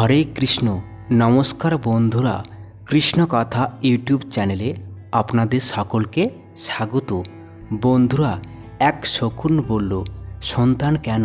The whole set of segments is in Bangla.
হরে কৃষ্ণ, নমস্কার বন্ধুরা কৃষ্ণ কথা ইউটিউব চ্যানেলে আপনাদের সকলকে স্বাগত। বন্ধুরা, এক শকুন বলল, সন্তান কেন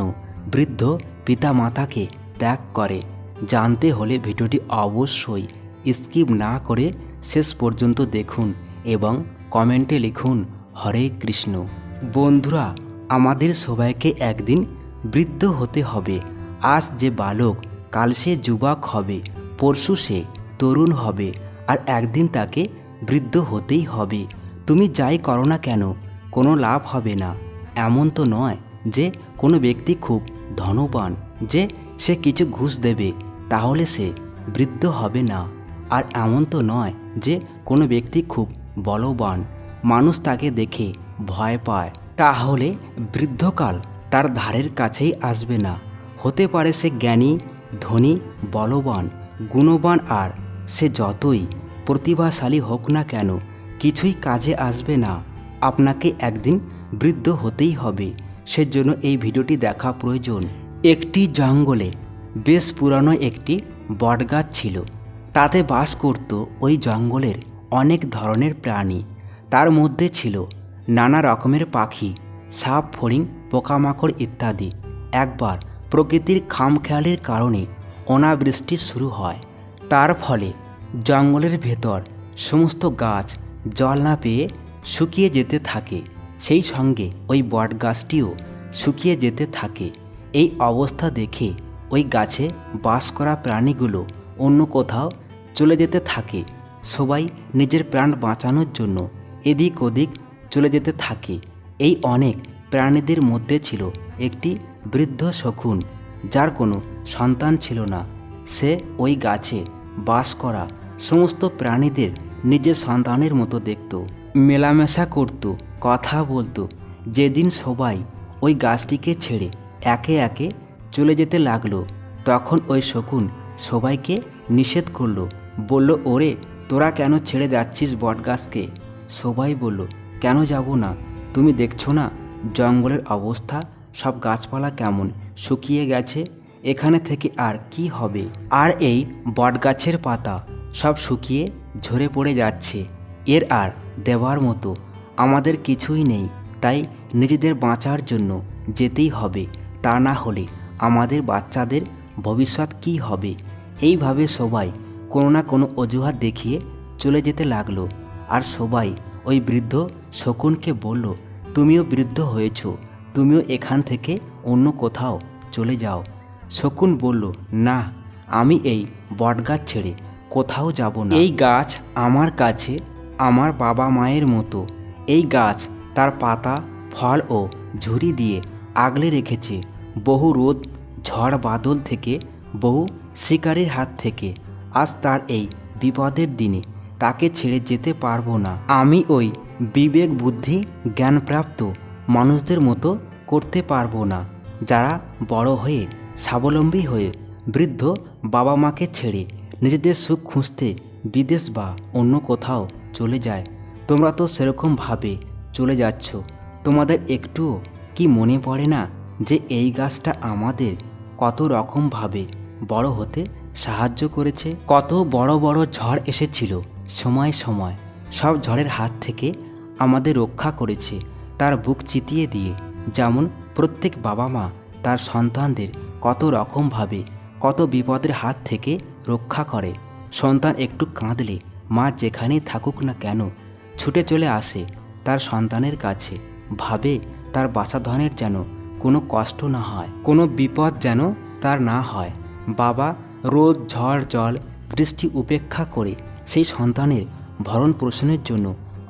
বৃদ্ধ পিতামাতাকে ত্যাগ করে? জানতে হলে ভিডিওটি অবশ্যই স্কিপ না করে শেষ পর্যন্ত দেখুন এবং কমেন্টে লিখুন, হরে কৃষ্ণ। বন্ধুরা, আমাদের সবাইকে একদিন বৃদ্ধ হতে হবে। আজ যে বালক কাল সে যুবক হবে, পরশু সে তরুণ হবে, আর একদিন তাকে বৃদ্ধ হতেই হবে। তুমি যাই করো না কেন, কোনো লাভ হবে না। এমন তো নয় যে কোনো ব্যক্তি খুব ধনবান, যে সে কিছু ঘুষ দেবে, তাহলে সে বৃদ্ধ হবে না। আর এমন তো নয় যে কোনো ব্যক্তি খুব বলবান, মানুষ তাকে দেখে ভয় পায়। তাহলে বৃদ্ধকাল তার ধারের কাছেই আসবে না। হতে পারে সে জ্ঞানী ধনী, বলবান, গুণবান আর সে যতই প্রতিভাশালী হোক না কেন, কিছুই কাজে আসবে না। আপনাকে একদিন বৃদ্ধ হতেই হবে। সেজন্য এই ভিডিওটি দেখা প্রয়োজন। একটি জঙ্গলে বেশ পুরানো একটি বটগাছ ছিল। তাতে বাস করত ওই জঙ্গলের অনেক ধরনের প্রাণী। তার মধ্যে ছিল নানা রকমের পাখি, সাপ, ফড়িং, পোকামাকড় ইত্যাদি। একবার প্রকৃতির খামখেয়ালির কারণে অনাবৃষ্টি শুরু হয়। তার ফলে জঙ্গলের ভেতর সমস্ত গাছ জল না পেয়ে শুকিয়ে যেতে থাকে। সেই সঙ্গে ওই বট গাছটিও শুকিয়ে যেতে থাকে। এই অবস্থা দেখে ওই গাছে বাস করা প্রাণীগুলো অন্য কোথাও চলে যেতে থাকে। সবাই নিজের প্রাণ বাঁচানোর জন্য এদিক ওদিক চলে যেতে থাকে। এই অনেক প্রাণীদের মধ্যে ছিল একটি বৃদ্ধ শকুন, যার কোনো সন্তান ছিল না, সে ওই গাছে বাস করা সমস্ত প্রাণীদের নিজের সন্তানের মতো দেখত। মেলামেশা করত, কথা বলতো। যেদিন সবাই ওই গাছটিকে ছেড়ে একে একে চলে যেতে লাগল, তখন ওই শকুন সবাইকে নিষেধ করল। বলল, ওরে, তোরা কেন ছেড়ে যাচ্ছিস বটগাছকে? সবাই বলল, কেন যাব না? তুমি দেখছ না জঙ্গলের অবস্থা? সব গাছপালা কেমন? শুকিয়ে গেছে? এখানে থেকে আর কি হবে? আর এই বটগাছের পাতা সব শুকিয়ে ঝরে পড়ে যাচ্ছে। এর আর দেওয়ার মতো আমাদের কিছুই নেই। তাই নিজেদের বাঁচার জন্য যেতেই হবে। তা না হলে আমাদের বাচ্চাদের ভবিষ্যৎ কি হবে? এইভাবে সবাই কোনো না কোনো অজুহাত দেখিয়ে চলে যেতে লাগল। আর সবাই ওই বৃদ্ধ শকুনকে বলল, তুমিও বৃদ্ধ হয়েছ। তুমিও এখান থেকে অন্য কোথাও চলে যাও। শকুন বলল, না, আমি এই বটগাছ ছেড়ে কোথাও যাব না। এই গাছ আমার কাছে, আমার বাবা মায়ের মতো। এই গাছ তার পাতা, ফল ও ঝুরি দিয়ে আগলে রেখেছে। বহু রোদ, ঝড় বাদল থেকে, বহু শিকারের হাত থেকে। আজ তার এই বিপদের দিনে তাকে ছেড়ে যেতে পারব না। আমি ওই বিবেক বুদ্ধি জ্ঞানপ্রাপ্ত মানুষদের মতো করতে পারব না। যারা বড় হয়ে, স্বাবলম্বী হয়ে, বৃদ্ধ বাবা মাকে ছেড়ে নিজেদের সুখ খুঁজতে বিদেশ বা অন্য কোথাও চলে যায়। তোমরা তো সেরকমভাবে চলে যাচ্ছ। তোমাদের একটুও কি মনে পড়ে না যে এই গাছটা আমাদের কত রকমভাবে বড় হতে সাহায্য করেছে? কত বড় বড় ঝড় এসেছিল সময় সময়। সব ঝড়ের হাত থেকে আমাদের রক্ষা করেছে। তার বুক চিতিয়ে দিয়ে, যেমন প্রত্যেক বাবা মা তার সন্তানদের কত রকমভাবে, কত বিপদের হাত থেকে রক্ষা করে। সন্তান একটু কাঁদলে, মা যেখানেই থাকুক না কেন, ছুটে চলে আসে তার সন্তানের কাছে। ভাবে তার বাসাধনের যেন কোনো কষ্ট না হয়, কোনো বিপদ যেন তার না হয়। বাবা রোদ, ঝড়, জল, বৃষ্টি উপেক্ষা করে সেই সন্তানের ভরণ পোষণের জন্য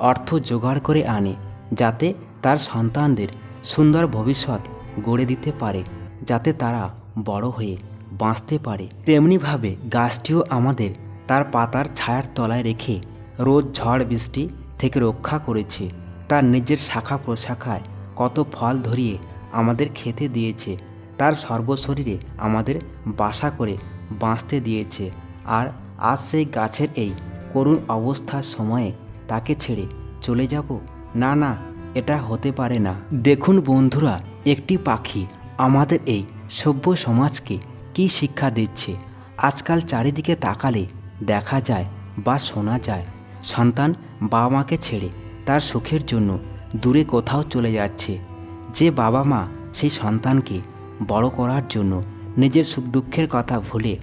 অর্থ জোগাড় করে আনে, যাতে তার সন্তানদের সুন্দর ভবিষ্যৎ গড়ে দিতে পারে, যাতে তারা বড় হয়ে বাঁচতে পারে। তেমনিভাবে গাছটিও আমাদের তার পাতার ছায়ার তলায় রেখে রোজ ঝড় বৃষ্টি থেকে রক্ষা করেছে। তার নিজের শাখা প্রশাখায় কত ফল ধরিয়ে আমাদের খেতে দিয়েছে। তার সর্বশরীরে আমাদের বাসা করে বাঁচতে দিয়েছে। আর আজ সেই গাছের এই করুণ অবস্থার সময়ে তাকে ছেড়ে চলে যাব? না না এটা হতে পারে না। দেখুন বন্ধুরা, একটি পাখি আমাদের এই সভ্য সমাজকে কি শিক্ষা দিচ্ছে? আজকাল চারিদিকে তাকালে দেখা যায় বা শোনা যায়, সন্তান বাবা মাকে ছেড়ে তার সুখের জন্য দূরে কোথাও চলে যাচ্ছে। যে বাবা মা সেই সন্তানকে বড় করার জন্য নিজের সুখ দুঃখের কথা ভুলে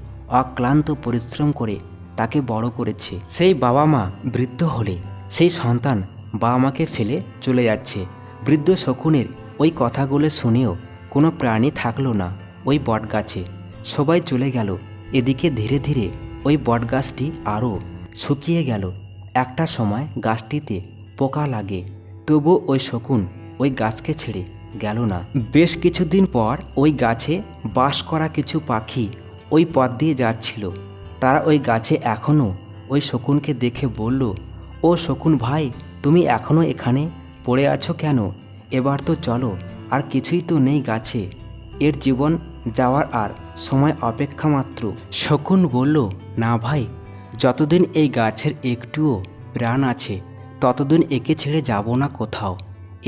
অক্লান্ত পরিশ্রম করে তাকে বড় করেছে। সেই বাবা মা বৃদ্ধ হলে সেই সন্তান বাবা মাকে ফেলে চলে যাচ্ছে। বৃদ্ধ শকুনের ওই কথাগুলো শুনেও কোনো প্রাণী থাকল না ওই বটগাছে। সবাই চলে গেল। এদিকে ধীরে ধীরে ওই বটগাছটি আরও শুকিয়ে গেল। একটা সময় গাছটিতে পোকা লাগে। তবু ওই শকুন ওই গাছকে ছেড়ে গেল না। বেশ কিছুদিন পর ওই গাছে বাস করা কিছু পাখি ওই পথ দিয়ে যাচ্ছিল। তারা ওই গাছে এখনও ওই শকুনকে দেখে বলল, ও শকুন ভাই তুমি এখনও এখানে পড়ে আছো কেন? এবার তো চলো, আর কিছুই তো নেই গাছে। এর জীবন যাওয়ার আর সময় অপেক্ষা মাত্র। শকুন বলল, না ভাই, যতদিন এই গাছের একটুও প্রাণ আছে, ততদিন একে ছেড়ে যাব না কোথাও।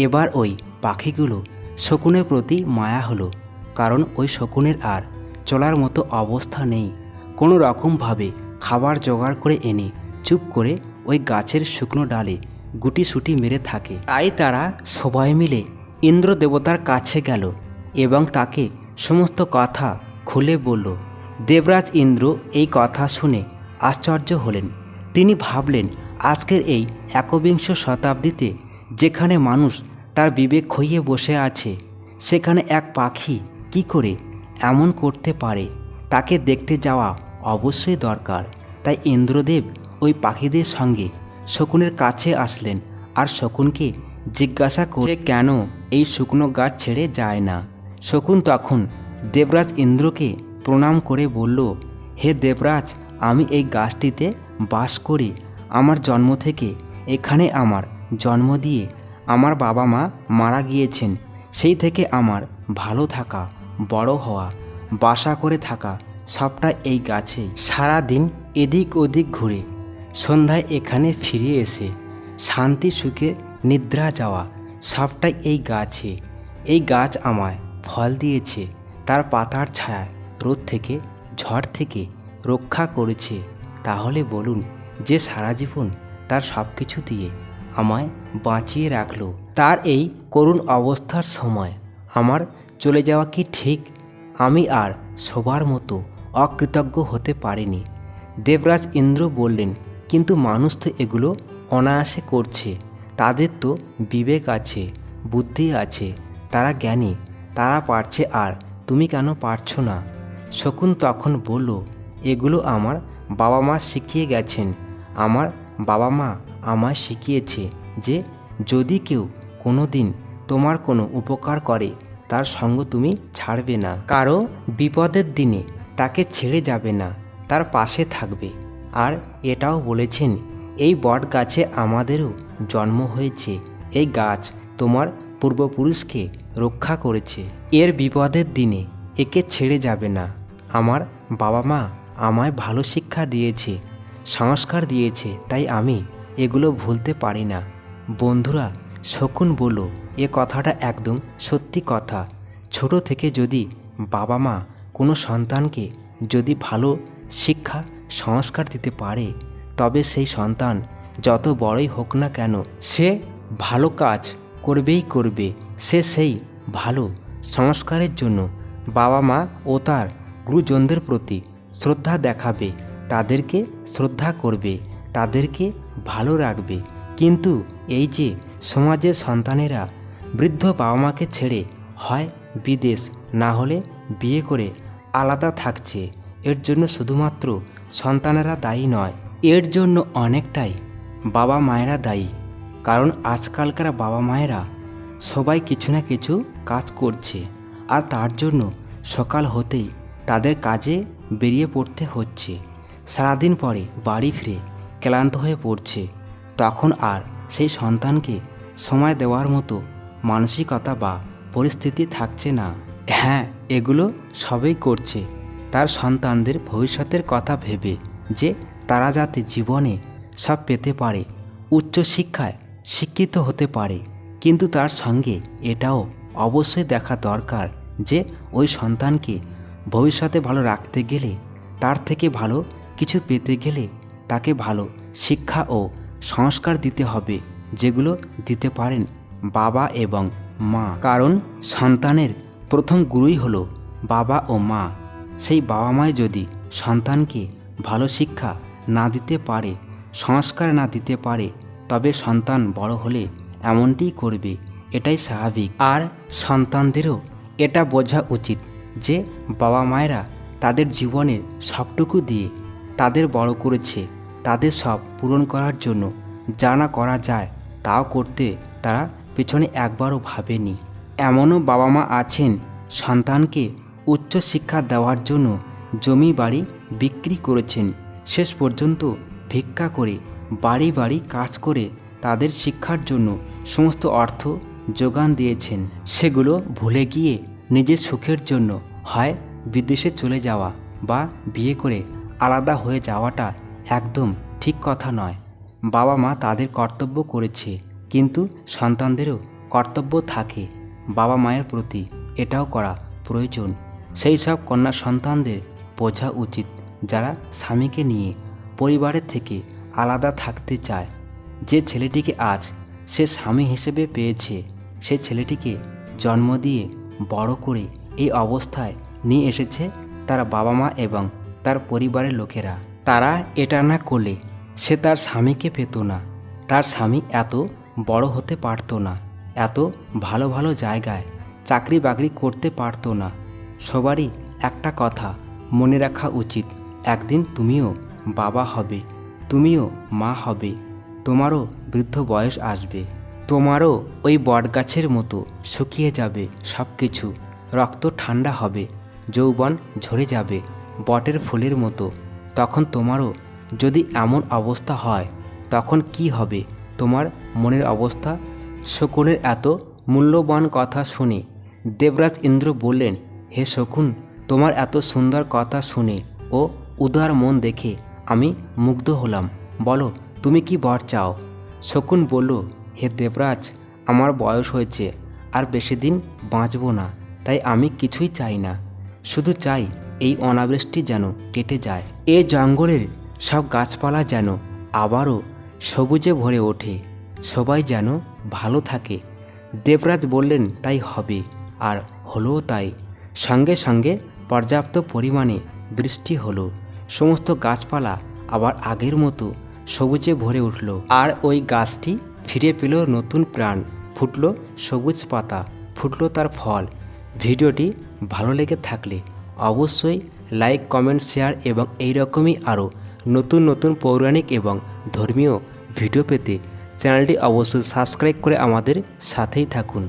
এবার ওই পাখিগুলো শকুনের প্রতি মায়া হলো, কারণ ওই শকুনের আর চলার মতো অবস্থা নেই। কোনো রকমভাবে খাবার জোগাড় করে এনে চুপ করে ওই গাছের শুকনো ডালে গুটি সুটি মেরে থাকে। তাই তারা সবাই মিলে ইন্দ্র দেবতার কাছে গেল এবং তাকে সমস্ত কথা খুলে বলল, দেবরাজ ইন্দ্র এই কথা শুনে আশ্চর্য হলেন। তিনি ভাবলেন, আজকের এই একবিংশ শতাব্দীতে যেখানে মানুষ তার বিবেক খইয়ে বসে আছে, সেখানে এক পাখি কি করে এমন করতে পারে? তাকে দেখতে যাওয়া অবশ্যই দরকার। তাই ইন্দ্রদেব ওই পাখিদের সঙ্গে শকুনের কাছে আসলেন আর শকুনকে জিজ্ঞাসা করে কেন এই শুকনো গাছ ছেড়ে যায় না? শকুন তখন দেবরাজ ইন্দ্রকে প্রণাম করে বলল, হে দেবরাজ, আমি এই গাছটিতে বাস করি। আমার জন্ম থেকে এখানে আমার জন্ম দিয়ে আমার বাবা মা মারা গিয়েছেন। সেই থেকে আমার ভালো থাকা, বড় হওয়া, বাসা করে থাকা সবটা এই গাছে। সারা দিন এদিক ওদিক ঘুরে সন্ধ্যায় এখানে ফিরে এসে শান্তি, সুখে নিদ্রা যাওয়া সবটাই এই গাছে। এই গাছ আমায় ফল দিয়েছে, তার পাতার ছায়া রোদ থেকে, ঝড় থেকে রক্ষা করেছে। তাহলে বলুন, যে সারা জীবন তার সব কিছু দিয়ে আমায় বাঁচিয়ে রাখল, তার এই করুণ অবস্থার সময় আমার চলে যাওয়া কি ঠিক? আমি আর সবার মতো অকৃতজ্ঞ হতে পারিনি। দেবরাজ ইন্দ্র বললেন কিন্তু মানুষ তো এগুলো অনায়াসে করছে। তাদের তো বিবেক আছে, বুদ্ধি আছে, তারা জ্ঞানী, তারা পারছে আর তুমি কেন পারছ না? শকুন তখন বলল, এগুলো আমার বাবা মা শিখিয়ে গেছেন। আমার বাবা মা আমায় শিখিয়েছে যে, যদি কেউ কোনো দিন তোমার কোনো উপকার করে, তার সঙ্গ তুমি ছাড়বে না। কারও বিপদের দিনে তাকে ছেড়ে যাবে না, তার পাশে থাকবে। আর এটাও বলেছেন, এই বট গাছে আমাদেরও জন্ম হয়েছে। এই গাছ তোমার পূর্বপুরুষকে রক্ষা করেছে। এর বিপদের দিনে একে ছেড়ে যাবে না। আমার বাবা মা আমায় ভালো শিক্ষা দিয়েছে, সংস্কার দিয়েছে, তাই আমি এগুলো ভুলতে পারি না। বন্ধুরা, শকুন বলল, এ কথাটা একদম সত্যি কথা। ছোট থেকে যদি বাবা মা কোনো সন্তানকে যদি ভালো শিক্ষা সংস্কার দিতে পারে, তবে সেই সন্তান যত বড়ই হোক না কেন, সে ভালো কাজ করবেই করবে। সে সেই ভালো সংস্কারের জন্য বাবা মা ও তার গুরুজনদের প্রতি শ্রদ্ধা দেখাবে, তাদেরকে শ্রদ্ধা করবে, তাদেরকে ভালো রাখবে। কিন্তু এই যে সমাজের সন্তানেরা বৃদ্ধ বাবা মাকে ছেড়ে হয় বিদেশ, না হলে বিয়ে করে আলাদা থাকছে, এর জন্য শুধুমাত্র সন্তানেরা দায়ী নয়। এর জন্য অনেকটাই বাবা মায়েরা দায়ী। কারণ আজকালকার বাবা মায়েরা সবাই কিছু না কিছু কাজ করছে। আর তার জন্য সকাল হতেই তাদের কাজে বেরিয়ে পড়তে হচ্ছে। সারাদিন পরে বাড়ি ফিরে ক্লান্ত হয়ে পড়ছে। তখন আর সেই সন্তানকে সময় দেওয়ার মতো মানসিকতা বা পরিস্থিতি থাকছে না। হ্যাঁ এগুলো সবই করছে। তার সন্তানদের ভবিষ্যতের কথা ভেবে যে তারা যাতে জীবনে সব পেতে পারে, উচ্চ শিক্ষায় শিক্ষিত হতে পারে। কিন্তু তার সঙ্গে এটাও অবশ্যই দেখা দরকার যে ওই সন্তানকে ভবিষ্যতে ভালো রাখতে গেলে, তার থেকে ভালো কিছু পেতে গেলে তাকে ভালো শিক্ষা ও সংস্কার দিতে হবে, যেগুলো দিতে পারেন বাবা এবং মা। কারণ সন্তানের প্রথম গুরুই হলো বাবা ও মা। সেই বাবা মায় যদি সন্তানকে ভালো শিক্ষা না দিতে পারে, সংস্কার না দিতে পারে, তবে সন্তান বড় হলে এমনটিই করবে, এটাই স্বাভাবিক। আর সন্তানদেরও এটা বোঝা উচিত যে বাবা মায়েরা তাদের জীবনের সবটুকু দিয়ে তাদের বড় করেছে, তাদের সব পূরণ করার জন্য যা না করা যায় তাও করতে তারা পেছনে একবারও ভাবেনি। এমনও বাবা মা আছেন সন্তানকে উচ্চ শিক্ষা দেওয়ার জন্য জমি বাড়ি বিক্রি করেছেন। শেষ পর্যন্ত ভিক্ষা করে বাড়ি বাড়ি কাজ করে তাদের শিক্ষার জন্য সমস্ত অর্থ যোগান দিয়েছেন। সেগুলো ভুলে গিয়ে নিজের সুখের জন্য হয় বিদেশে চলে যাওয়া বা বিয়ে করে আলাদা হয়ে যাওয়াটা একদম ঠিক কথা নয়। বাবা মা তাদের কর্তব্য করেছে, কিন্তু সন্তানদেরও কর্তব্য থাকে। বাবা মায়ের প্রতি এটাও করা প্রয়োজন। সেই সব কন্যা সন্তানদের বোঝা উচিত যারা স্বামীকে নিয়ে পরিবারের থেকে আলাদা থাকতে চায়। যে ছেলেটিকে আজ সে স্বামী হিসেবে পেয়েছে সেই ছেলেটিকে জন্ম দিয়ে বড় করে এই অবস্থায় নিয়ে এসেছে তার বাবা মা এবং তার পরিবারের লোকেরা। তারা এটা না করলে সে তার স্বামীকে পেত না। তার স্বামী এত বড় হতে পারতো না, এত ভালো ভালো জায়গায় চাকরি বাকরি করতে পারতো না। সবারই একটা কথা মনে রাখা উচিত। একদিন তুমিও বাবা হবে, তুমিও মা হবে, তোমারও বৃদ্ধ বয়স আসবে, তোমারও ওই বটগাছের মতো শুকিয়ে যাবে সব কিছু রক্ত ঠান্ডা হবে, যৌবন ঝরে যাবে বটের ফুলের মতো। তখন তোমারও যদি এমন অবস্থা হয়, তখন কি হবে? তোমার মনের অবস্থা? শকুনের এত মূল্যবান কথা শুনে দেবরাজ ইন্দ্র বললেন হে শকুন, তোমার এত সুন্দর কথা শুনে ও উদার মন দেখে আমি মুগ্ধ হলাম। বলো, তুমি কি বর চাও? শকুন বলল, হে দেবরাজ, আমার বয়স হয়েছে, আর বেশি দিন বাঁচব না, তাই আমি কিছুই চাই না। শুধু চাই, এই অনাবৃষ্টি যেন কেটে যায়। এ জঙ্গলের সব গাছপালা যেন আবারও সবুজে ভরে ওঠে, সবাই যেন ভালো থাকে। দেবরাজ বললেন, তাই হবে, আর হলো তাই। সঙ্গে সঙ্গে পর্যাপ্ত পরিমাণে বৃষ্টি হলো। সমস্ত গাছপালা আবার আগের মতো সবুজে ভরে উঠল। আর ওই গাছটি ফিরে পেল নতুন প্রাণ। ফুটলো সবুজ পাতা, ফুটলো তার ফল। ভিডিওটি ভালো লেগে থাকলে অবশ্যই লাইক, কমেন্ট, শেয়ার এবং এই রকমই আরও নতুন নতুন পৌরাণিক এবং ধর্মীয় ভিডিও পেতে চ্যানেলটি অবশ্যই সাবস্ক্রাইব করে আমাদের সাথেই থাকুন।